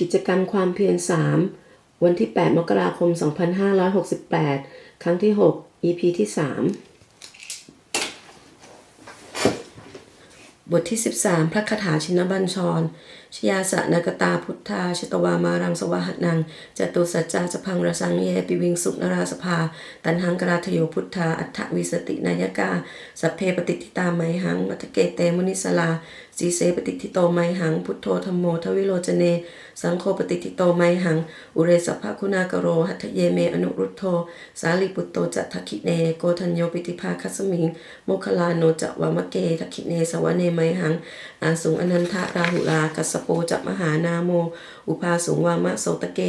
กิจกรรมความเพียร 3 วันที่ 8 มกราคม 2568 ครั้งที่ 6 EP ที่ 3 บทที่ 13 พระคาถาชินบัญชร ชยาสะนากตาพุทธาชตวามารังสวหนังจตุสัจจาสพังรสังเยปิวิงสุนราสภา ตันหังกราทโยพุทธาอัฏฐวิสตินายกาสัพเพปฏิทิตาไมหังมัทเกเตมุนิสลาสีเสปฏิทิโตไมหัง พุทโธธรรมโมทวิโลจเน สังโฆปฏิทิโตไมหัง อุเรสภะคุณากโร หัตเยเมอนุรุตโธ สาลีปุตโตจะทักขิเน โกทัญโยปิติภาคัสมิง โมคลาโนจวามะเกทักขิเนสวะเนไมหังอาสุงอนันทะราหุลากัสสโปจะมหานาโม อุปาสุงวามะโสตะเก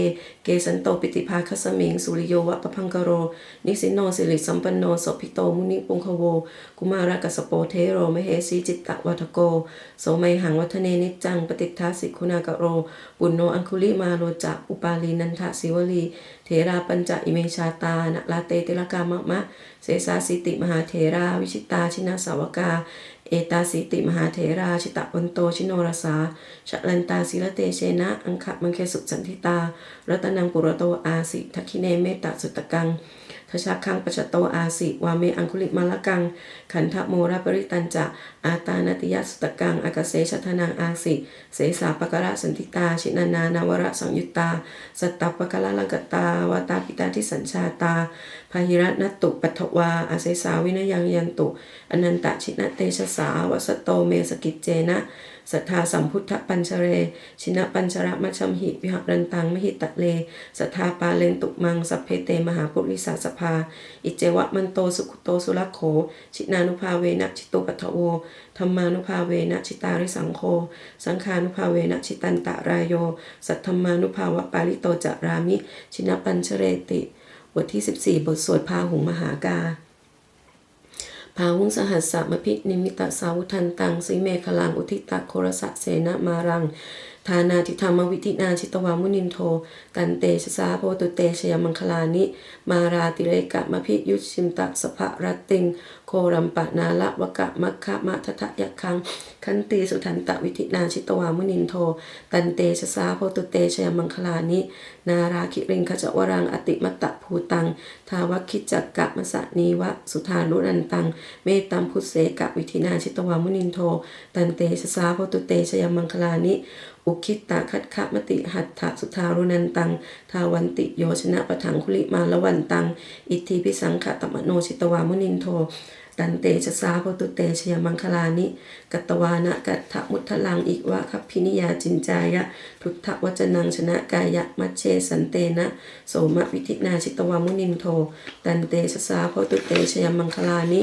เกสันโตปิติภาคัสมิง สุริโยวะปะพังกโร นิสินโนสิริสัมปันโนสภิโตมุนิปุงคโว กุมารกัสโปเทโรมเหสีจิตตะวัทโก โสไมหังวัฒเนนิจจังปฏิทาสิคุณากโร ปุณโนอังคุลิมาโรจะอุปาลีนันทะสิวลีเถราปัญจอิเมชาตานะลาเตติลกามะมะ เสสาสิติมหาเถราวิชิตาชินาสาวกา เอตาสิติมหาเถราชิตะวันโตชิโนรสาชะลันตาศิลเตเชนะ อังคะมังเคสุสันทิตา รัตนังปุรโตอาสิทักขิเนเมตตาสุตกังทชาคังปชโตอาสิวาเมอังคุลิมาลกัง ขันธโมรปริตันจะอาตานติยสุตกังอากาเสชทนังอาสิ เสสาปกระสันติตา ชินานานาวระสังยุตตา สัตตปกะละลังกตาวตาปิตาทิสัญชาตาพาหิรัตนตุปัทวาอาเสสาวินยังยันตุ อนันตชินเตชะสาวสตโตเมสกิจเจนะสัทธาสัมพุทธปัญชเร ชินะปัญชระมัชมหิวิหรันตังมหิตะเลสัทธาปาเลนตุมังสัพเพเตมหาปุริสาสภา อิเจวะมันโตสุขุโตสุรโข ชินานุภาเวนะชิโตปัทโวธรรมานุภาเวนะชิตาริสังโฆสังฆานุภาเวนะชิตันตะรายโย สัทธรมานุภาวะปาลิโตจารามิ ชินะปัญชเรติ บทที่ 14 บทสวดพาหุงมหากา พาหุงสหัสสะมพินิมิตะสาวุทันตังสีเมฆลังอุทิตะโครสะเสนมารังทานาทิธรรมวิธินาชิตวามุนินโท กันเตชะสาโพตุเตชยมังคลานิ มาราติเรกะมพิยุชิมตะสภะรัตติงโครัมปะนาละวะกะมัคคะมะทะทะยะคัง คันตีสุทันตะวิธินาชิตวามุนินโท ตันเตชะสาโพตุเตชยมังคลานิ นาราคิริงขจวรังอติมตะภูตัง ทาวคิจักกะมะสะนีวะสุธานุรันตัง เมตตัมพุเสกะวิธินาชิตวามุนินโท ตันเตชะสาโพตุเตชยมังคลานิอุคิตตะคัตคะมติหัตถะสุทารุนันตัง ทาวันติโยชนะปะถังคุลิมาละวันตัง อิทธิพิสังขะตมโนชิตวามุนินโท ตันเตชะสาโพตุเตชยมังคลานิ กัตวานะกัตถมุทลังอิวะคัพพินิยาจินจายะ พุทธวจนังชนะกายะ มัชเชสันเตนะ โสมะวิธินาชิตวามุนินโท ตันเตชะสาโพตุเตชยมังคลานิ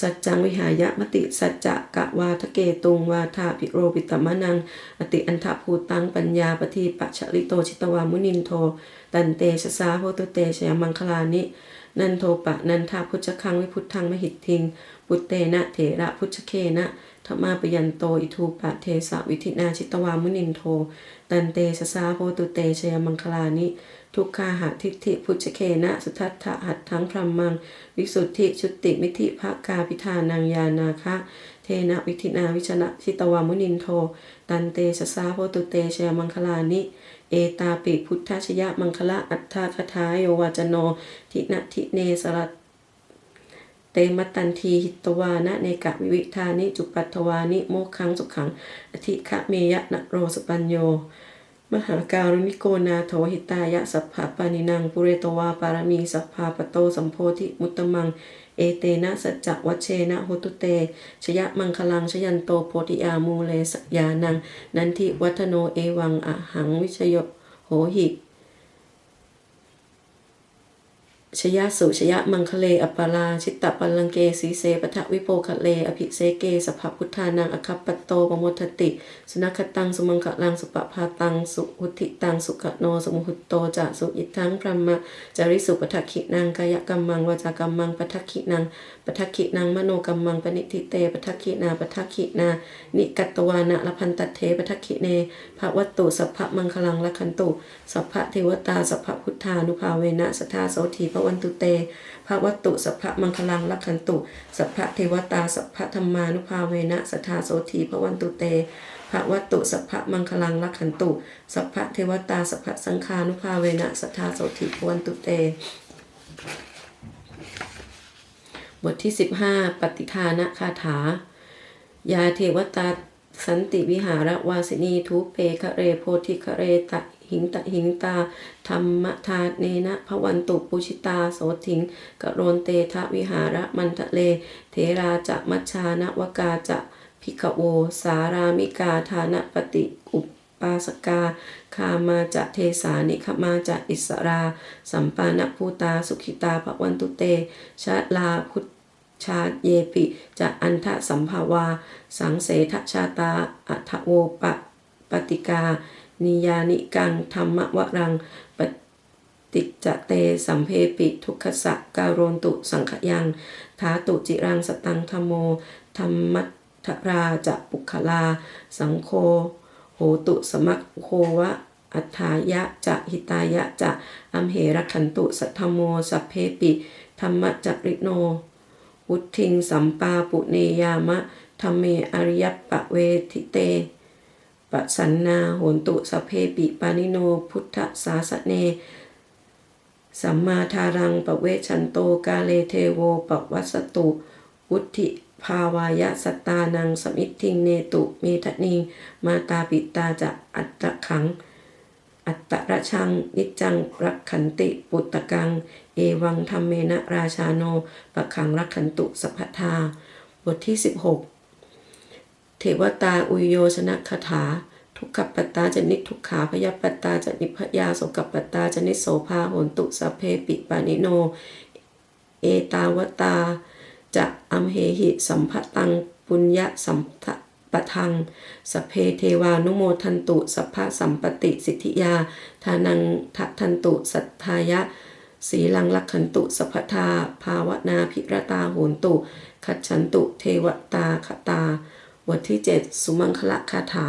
สัจจังวิหายะมติสัจจะกะวาทะเกตุงวาทาปิโรปิตมะนัง อติอันทะภูตังปัญญาปทีปัจฉริโตชิตวามุนินโท ตันเตชะสาโพตุเตชยมังคลานิ นันโทปะนันทาพุชคังวิพุทธังมหิตทิง ปุตเตนะเถระพุชเคนะธรรมาปยันโตอิทูปะเทสะวิธินาชิตวามุนินโท ตันเตชะสาโพตุเตชยมังคลานิ ทุกขาหะทิฏฐิพุชเคนะสุทัตถะหัตถังพรหมัง วิสุทธิชุติมิธิภกาพิธานังยานาคะ เทนะวิธินาวิชนะชิตวามุนินโท ตันเตชะสาโพตุเตชยมังคลานิ เอตาปิพุทธชยมังคละอัตถคทายโยวาจโน ทินะทิเนสรัตเตมตันทีหิตวานะเนกะวิวิธานิจุปัตถวานิโมกขังสุขังอธิคะเมยะนะโรสปัญโย มหาการุณิโกนาโถหิตายะสัพพะปานินังปุเรตวาปารมีสัพพาปโตสัมโพธิมุตตมัง เอเตนะสัจจวัชเชนะโหตุเต ชยะมังคลังชยันโตโพธิยามูเลสยานัง นันทิวัฒโนเอวังอะหังวิชโยโหหิ ชยะสุชยะมังคเลอปปาราชิตตปัลังเกสีเสปทะวิโปคะเล อภิเสเกสภพุทธานังอคัปปโตปมทติ สุนัขตังสุมังคะลังสุปภาตังสุหุติตังสุขโนสมุหุตโตจะสุอิทังพรหมะจาริสุปทักขินังกายกรรมังวาจากรรมังปทักขินังปทักขินังมโนกรรมังปณิทิเตปทักขินาปทักขินา นิกัตตวานะละพันตเทปทักขิเนภวัตตุสัพพะมังคลังละคันตุสัพพะเทวตาสัพพะพุทธานุภาเวนะสทาโสธีพระวันตุเตภวัตตุสัพพะมังคลังละคันตุ สัพพะเทวตาสัพพะธรรมานุภาเวนะสทธาโสธีพระวันตุเตภพระวัตตุสัพพะมังคลังลักขันตุ สัพพะเทวตาสัพพะสังฆานุภาเวนะสัทธาโสธิพระวันตุเตบทที่ 15 ปฏิทานะคาถา ยาเทวตาสันติวิหารวาสินีทุเปคะเรโพธิคะเรตะ หิงตะหิงตาธรรมทาเนนะพวันตุปุชิตาโสถิงกโรนเตทะวิหารมันทะเล เทราจะมัชชานวกาจะพิกโว สารามิกาทานปฏิอุปปาสกา คามาจะเทสานิขมาจะอิสรา สัมปานภูตาสุขิตาภวันตุเต ชะลาพุทชาเยปิจะอันทะสัมภาวา สังเสทชาตาอัทโวปปฏิกา นิยานิกังธรรมวรังปฏิจจเตสัมเพปิทุกขสะการโรนตุสังขยังทาตุจิรังสตังธรรมโมธรรมัทราจะปุคลา สังโฆโหตุสมัคโควะอัฏฐายะจะหิตายะจะอัมเหรขันตุสัทธโมสัพเพปิธรรมจักริโนวุทิงสัมปาปุเนยามะธรรมเมอริยปะเวทิเต ปะสันนาโหนตุสเพปิปานิโน พุทธสาสเน สัมมาทารังปะเวชันโตกาเลเทโวปะวัสตุวุธิภาวายะสตานังสมิททิงเนตุเมทะนิงมาตาปิตาจะอัตตะขัง อัตตระชัง นิจจังรักขันติปุตตะกัง เอวังธรรมเมนะราชาโนปะขังรักขันตุสัพพทา บทที่ 16 เทวตาอุยโยชนะคาถา ทุกขปตาจนิทุกขาพยาปตาจนิพยาโสกปัตตาจนิโสภาโหนตุสเพปิปานิโน เอตาวตาจะอัมเหหิสัมภตังปุญญสัมภปะทังสเพเทวานุโมทันตุสัพพะสัมปติสิทธิยา ทานังทัทันตุสัทธายะสีลังลักขันตุสัพทา ภาวนาภิรตาโหนตุ ขัดฉันตุเทวตาคตา บทที่เจ็ดสุมังคละคาถา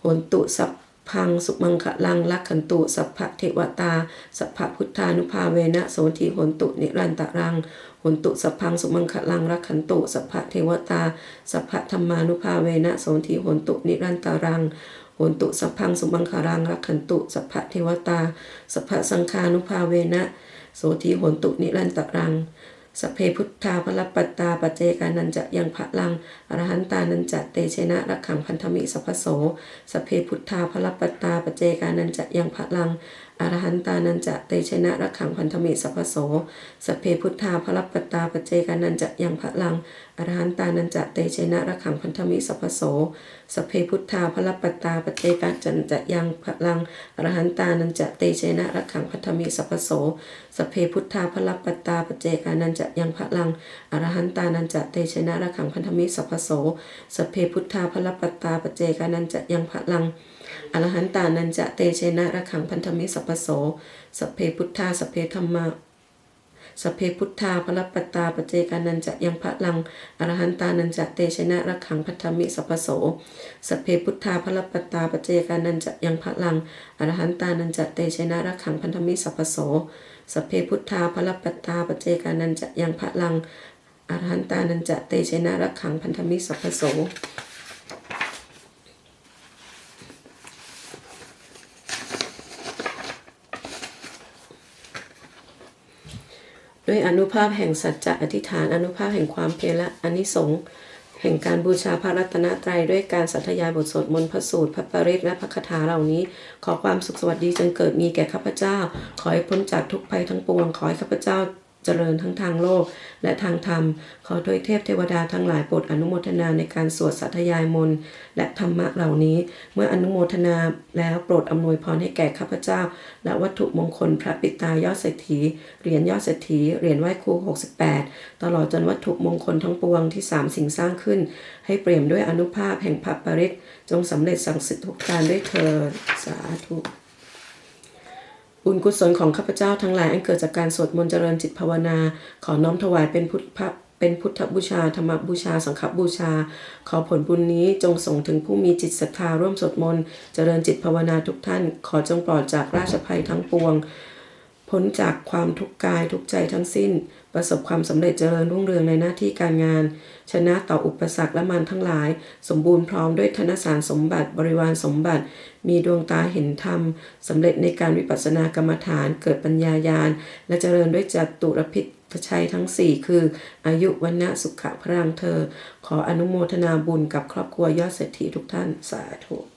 โหนตุสัพพังสุมังคลังลักขันตุ สัพพะเทวตา สัพพะพุทธานุภาเวนะโสทีโหนตุนิรันตรังโหนตุสัพพังสุมังคลังรักขันตุสัพพะเทวตา สัพพะธรรมานุภาเวนะโสทีโหนตุนิรันตรังโหนตุสัพพังสุมังคลังรักขันตุสัพพะเทวตา สัพพะสังฆานุภาเวนะโสทีโหนตุนิรันตรัง สเพพุทธาพลปัตตาปเจกานันจะยังพระลังอรหันตานันจะเตเชนะรักขังพันธมิสัพโสสเพพุทธาพลปัตตาปเจกานันจะยังพระลังอรหันตานันจะเตชนะรักขังพันธมิสัพพโสสพเพพุทธาพลปัตตาปเจกานันจะยังพระลังอรหันตานันจะเตชนะรักขังพันธมิสัพพโสสพเพพุทธาพลปัตตาปเจกานันจะยังพระลังอรหันตานันจะเตชนะรักขังพันธมิสัพพโสสพเพพุทธาพลปัตตาปเจกานันจะยังพระลังอรหันตานันจะเตชนะรักขังพันธมิสัพพโสสพเพพุทธาพลปัตตาปเจกานันจะยังพระลัง อรหันตานันจะเตเชนะระขังพันธมิสัพพโสสัพเพพุทธาสัพเพธรรมาสัพเพพุทธาพระปตาปเจกานันจะยังพระลังอรหันตานันจะเตชนะระขังพันธมิสัพโสสัพเพพุทธาพระปตาปเจกานันจะยังพระลังอรหันตานันจะเตชนะระขังพันธมิสัพโสสัพเพพุทธาพระปตาปเจกานันจะยังพระลังอรหันตานันจะเตชนะระขังพันธมิสัพโส ด้วยอนุภาพแห่งสัจจะอธิษฐาน อนุภาพแห่งความเพียรและอนิสงส์แห่งการบูชาพระรัตนตรัยด้วยการสัทยายบทสวดมนต์พระสูตรพระปริศและพระคาถาเหล่านี้ ขอความสุขสวัสดีจงเกิดมีแก่ข้าพเจ้า ขอให้พ้นจากทุกภัยทั้งปวงขอให้ข้าพเจ้า เจริญทั้งทางโลกและทางธรรม ขอโดยเทพเทวดาทั้งหลายโปรดอนุโมทนาในการสวดสัทยายมนต์และธรรมะเหล่านี้ เมื่ออนุโมทนาแล้วโปรดอำนวยพรให้แก่ข้าพเจ้า และวัตถุมงคลพระปิตายอดเศรษฐีเหรียญยอดเศรษฐีเหรียญไหว้ครู 68 ตลอดจนวัตถุมงคลทั้งปวงที่สามสิ่งสร้างขึ้น ให้เปี่ยมด้วยอนุภาพแห่งพระปริตจงสำเร็จสังสิทธิทุกการด้วยเธอสาธุ บุญกุศลของข้าพเจ้าทั้งหลายอันเกิดจากการสวดมนต์เจริญจิตภาวนา ขอน้อมถวายเป็นพุทธะเป็นพุทธบูชาธรรมบูชา สังฆบูชา ขอผลบุญนี้จงส่งถึงผู้มีจิตศรัทธาร่วมสวดมนต์เจริญจิตภาวนาทุกท่าน ขอจงปลอดจากราชภัยทั้งปวง พ้นจากความทุกข์กายทุกใจทั้งสิ้น ประสบความสำเร็จเจริญรุ่งเรืองในหน้าที่การงาน ชนะต่ออุปสรรคและมันทั้งหลาย สมบูรณ์พร้อมด้วยธนสารสมบัติบริวารสมบัติ มีดวงตาเห็นธรรมสำเร็จในการวิปัสสนากรรมฐานเกิดปัญญายาณ และเจริญด้วยจัตุรพิษชัยทั้ง 4 คือ อายุวันนะสุขะพรังเธอ ขออนุโมทนาบุญกับครอบครัวยอดเศรษฐีทุกท่านสาธุ